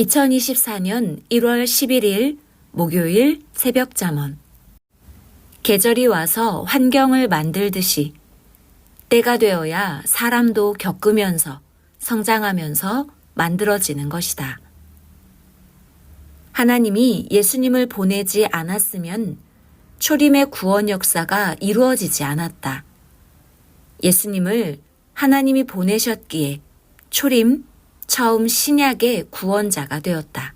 2024년 1월 11일 목요일 새벽 잠언 계절이 와서 환경을 만들듯이 때가 되어야 사람도 겪으면서 성장하면서 만들어지는 것이다. 하나님이 예수님을 보내지 않았으면 초림의 구원 역사가 이루어지지 않았다. 예수님을 하나님이 보내셨기에 초림 처음 신약의 구원자가 되었다.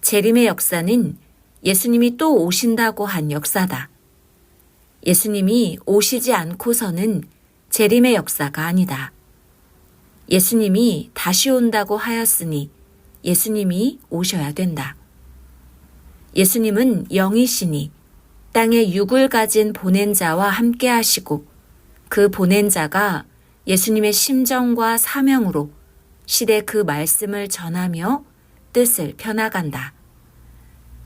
재림의 역사는 예수님이 또 오신다고 한 역사다. 예수님이 오시지 않고서는 재림의 역사가 아니다. 예수님이 다시 온다고 하였으니 예수님이 오셔야 된다. 예수님은 영이시니 땅에 육을 가진 보낸 자와 함께 하시고 그 보낸 자가 예수님의 심정과 사명으로 시대 그 말씀을 전하며 뜻을 펴나간다.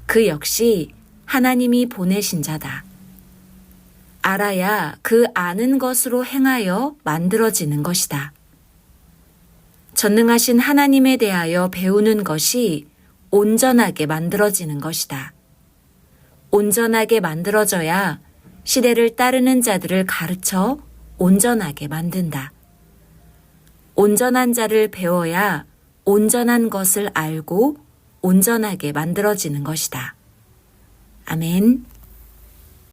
그 역시 하나님이 보내신 자다. 알아야 그 아는 것으로 행하여 만들어지는 것이다. 전능하신 하나님에 대하여 배우는 것이 온전하게 만들어지는 것이다. 온전하게 만들어져야 시대를 따르는 자들을 가르쳐 온전하게 만든다. 온전한 자를 배워야 온전한 것을 알고 온전하게 만들어지는 것이다. 아멘.